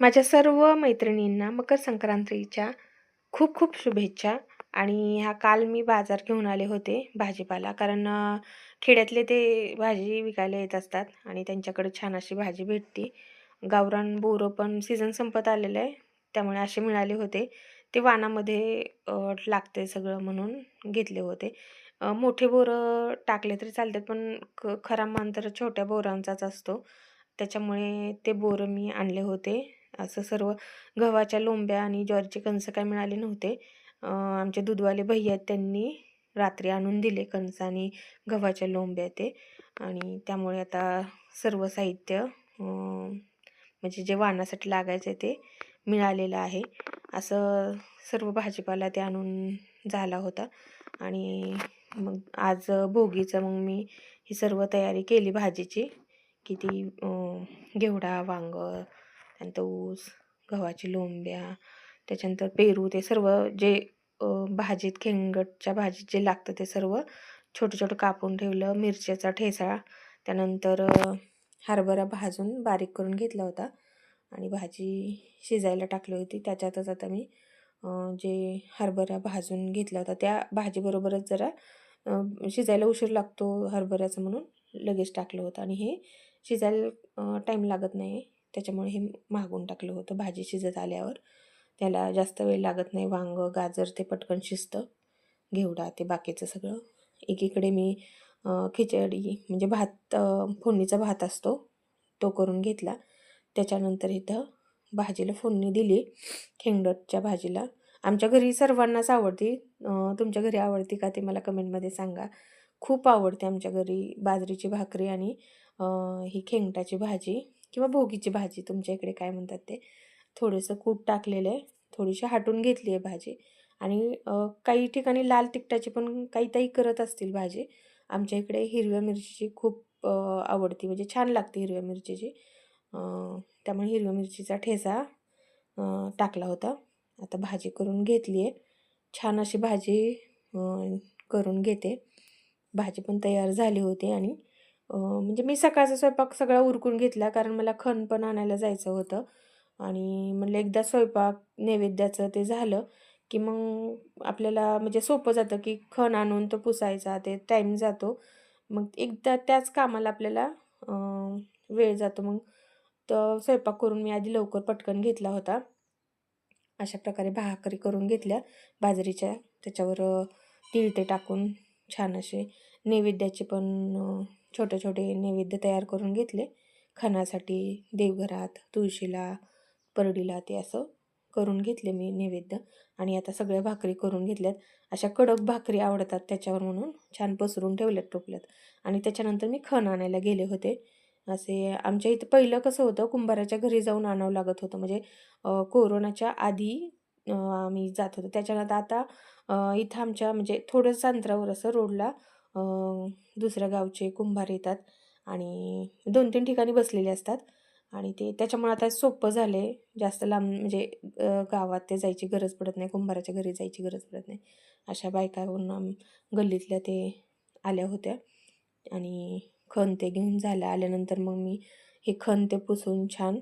माझ्या सर्व मैत्रिणींना मकर संक्रांतीच्या खूप खूप शुभेच्छा. आणि ह्या काल मी बाजार घेऊन आले होते भाजीपाला. कारण खेड्यातले ते भाजी विकायला येत असतात आणि त्यांच्याकडे छान अशी भाजी भेटते. गावरान बोरं पण सीझन संपत आलेलं आहे. त्यामुळे असे मिळाले होते. ते वानामध्ये लागते सगळं म्हणून घेतले होते. मोठे बोरं टाकले तरी चालतात पण क खरा मान तर छोट्या बोरांचाच असतो. त्याच्यामुळे ते बोरं मी आणले होते. असं सर्व गव्हाच्या लोंब्या आणि ज्वारीचे कणसं काय मिळाले नव्हते. आमचे दूधवाले भैया आहेत त्यांनी रात्री आणून दिले कणसं आणि गव्हाच्या लोंब्या ते. आणि त्यामुळे आता सर्व साहित्य म्हणजे जे वाणासाठी लागायचं आहे ते मिळालेलं आहे. असं सर्व भाजीपाला ते आणून झाला होता. आणि मग आज भोगीचं मग मी ही सर्व तयारी केली भाजीची की ती घेवडा वांगं त्यानंतर ऊस गव्हाची लोंब्या त्याच्यानंतर पेरू ते सर्व जे भाजीत खेंगटच्या भाजीत जे लागतं ते सर्व छोटं छोटं कापून ठेवलं मिरच्याचा ठेचा त्यानंतर हरभरा भाजून बारीक करून घेतला होता आणि भाजी शिजायला टाकली होती. त्याच्यातच आता मी जे हरभरा भाजून घेतला होता त्या भाजीबरोबरच जरा शिजायला उशीर लागतो हरभऱ्याचं म्हणून लगेच टाकलं होतं आणि हे शिजायला टाईम लागत नाही त्याच्यामुळे हे मागून टाकलं होतं. भाजी शिजत आल्यावर त्याला जास्त वेळ लागत नाही. वांगं गाजर ते पटकन शिजतं. घेवडा ते बाकीचं सगळं. एकीकडे मी खिचडी म्हणजे भात फोडणीचा भात असतो तो करून घेतला. त्याच्यानंतर इथं भाजीला फोडणी दिली खेंगडटच्या भाजीला. आमच्या घरी सर्वांनाच आवडती. तुमच्या घरी आवडती का ते मला कमेंटमध्ये सांगा. खूप आवडते आमच्या घरी बाजरीची भाकरी आणि ही खेंगटाची भाजी. किंवा भोगीची भाजी तुमच्या इकडे काय म्हणतात ते? थोडंसं कूट टाकलेलं आहे. थोडीशी हाटून घेतली आहे भाजी. आणि काही ठिकाणी लाल तिखटाची पण काही ताई करत असतील भाजी. आमच्या इकडे हिरव्या मिरचीची खूप आवडती म्हणजे छान लागते हिरव्या मिरचीची. त्यामुळे हिरव्या मिरचीचा ठेचा टाकला होता. आता भाजी करून घेतली आहे. छान अशी भाजी करून घेते. भाजी पण तयार झाली होती आणि म्हणजे मी सकाळचा स्वयंपाक सगळा उरकून घेतला कारण मला खण पण आणायला जायचं होतं. आणि म्हणलं एकदा स्वयंपाक नैवेद्याचं ते झालं की मग आपल्याला म्हणजे सोपं जातं की खण आणून तो पुसायचा ते टाईम जातो. मग एकदा त्याच कामाला आपल्याला वेळ जातो. मग तर स्वयंपाक करून मी आधी लवकर पटकन घेतला होता. अशा प्रकारे भाकरी करून घेतल्या बाजरीच्या. त्याच्यावर तीळ ते टाकून छान असे नैवेद्याचे पण छोटे छोटे नैवेद्य तयार करून घेतले. खणासाठी देवघरात तुळशीला परडीला ते असं करून घेतले मी नैवेद्य. आणि आता सगळ्या भाकरी करून घेतल्यात. अशा कडक भाकरी आवडतात त्याच्यावर म्हणून छान पसरून ठेवल्यात टोपल्यात. आणि त्याच्यानंतर मी खण आणायला गेले होते. असे आमच्या इथं पहिलं कसं होतं कुंभाराच्या घरी जाऊन आणावं लागत होतं. म्हणजे कोरोनाच्या आधी आम्ही जात होतो. त्याच्यानंतर आता इथं आमच्या म्हणजे थोडंसं अंतरावर असं रोडला दुसऱ्या गावचे कुंभार येतात आणि दोन तीन ठिकाणी बसलेले असतात. आणि ते त्याच्यामुळे आता सोपं झालं आहे जास्त लांब म्हणजे गावात ते जायची गरज पडत नाही. कुंभाराच्या घरी जायची गरज पडत नाही. अशा बायकाहून गल्लीतल्या ते आल्या होत्या. आणि खण ते घेऊन झालं. आल्यानंतर मग मी हे खण ते पुसून छान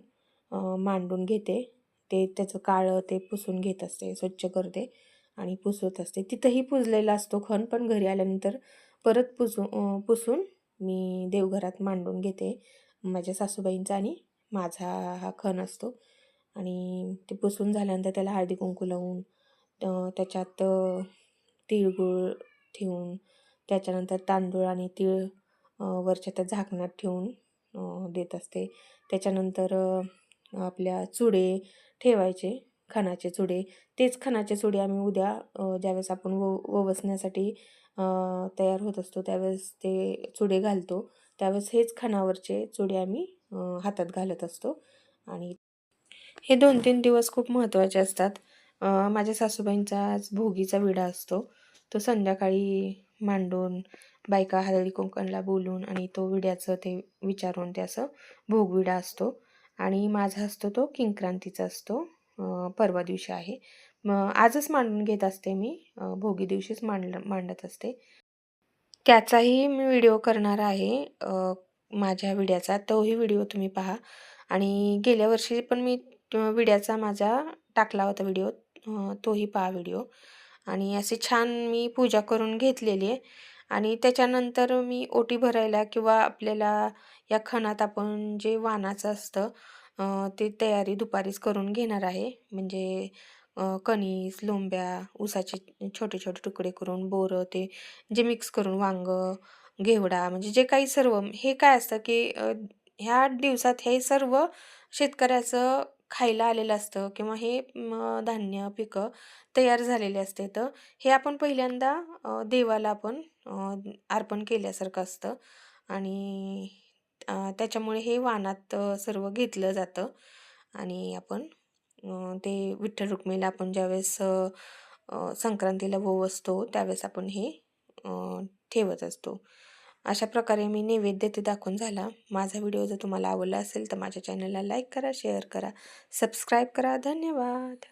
मांडून घेते. ते त्याचं काळं ते पुसून घेत असते स्वच्छ करते आणि पुसत असते. तिथंही पुजलेला असतो खण पण घरी आल्यानंतर परत पुसू पुसून मी देवघरात मांडून घेते माझ्या सासूबाईंचा आणि माझा हा खण असतो. आणि ते पुसून झाल्यानंतर त्याला हळदी कुंकू लावून त्याच्यात तिळगुळ ठेवून त्याच्यानंतर तांदूळ आणि तीळ वरच्या त्या झाकणात ठेवून देत असते. त्याच्यानंतर आपल्या चुडे ठेवायचे. खणाचे चुडे. तेच खणाचे चुडे आम्ही उद्या ज्यावेळेस आपण व ववसण्यासाठी तयार होत असतो त्यावेळेस ते चुडे घालतो. त्यावेळेस हेच खणावरचे चुडे आम्ही हातात घालत असतो. आणि हे दोन तीन दिवस खूप महत्त्वाचे असतात. माझ्या सासूबाईंचा आज भोगीचा विडा असतो. तो संध्याकाळी मांडून बायका हळदी कुंकणला बोलून आणि तो विड्याचं ते विचारून ते असं भोगविडा असतो. आणि माझा असतो तो किंक्रांतीचा असतो. परवा दिवशी आहे. मग आजच मांडून घेत असते मी. भोगी दिवशीच मांड मांडत असते. त्याचाही मी व्हिडिओ करणार आहे. माझ्या विड्याचा तोही व्हिडिओ तुम्ही पहा. आणि गेल्या वर्षी पण मी विड्याचा माझा टाकला होता व्हिडिओ. तोही पहा व्हिडिओ. आणि अशी छान मी पूजा करून घेतलेली आहे. आणि त्याच्यानंतर मी ओटी भरायला किंवा आपल्याला या खणात आपण जे वाणाचं असतं ते तयारी दुपारीच करून घेणार आहे. म्हणजे कणीस लोंब्या ऊसाचे छोटे छोटे तुकडे करून बोरं ते जे मिक्स करून वांगं घेवडा म्हणजे जे काही सर्व हे काय असतं की ह्या दिवसात हे सर्व शेतकऱ्याचं खायला आलेलं असतं किंवा हे धान्य पिकं तयार झालेले असते. तर हे आपण पहिल्यांदा देवाला आपण अर्पण केल्यासारखं असतं. आणि त्याच्यामुळे हे वाणात सर्व घेतलं जातं. आणि आपण ते विठ्ठल रुक्मिणीला आपण ज्यावेळेस संक्रांतीला अ, असतो त्यावेळेस आपण हे ठेवत असतो. अशा प्रकारे मी नैवेद्य ते दाखवून झाला. माझा व्हिडिओ जर तुम्हाला आवडला असेल तर माझ्या चॅनलला लाईक करा शेअर करा सबस्क्राईब करा. धन्यवाद.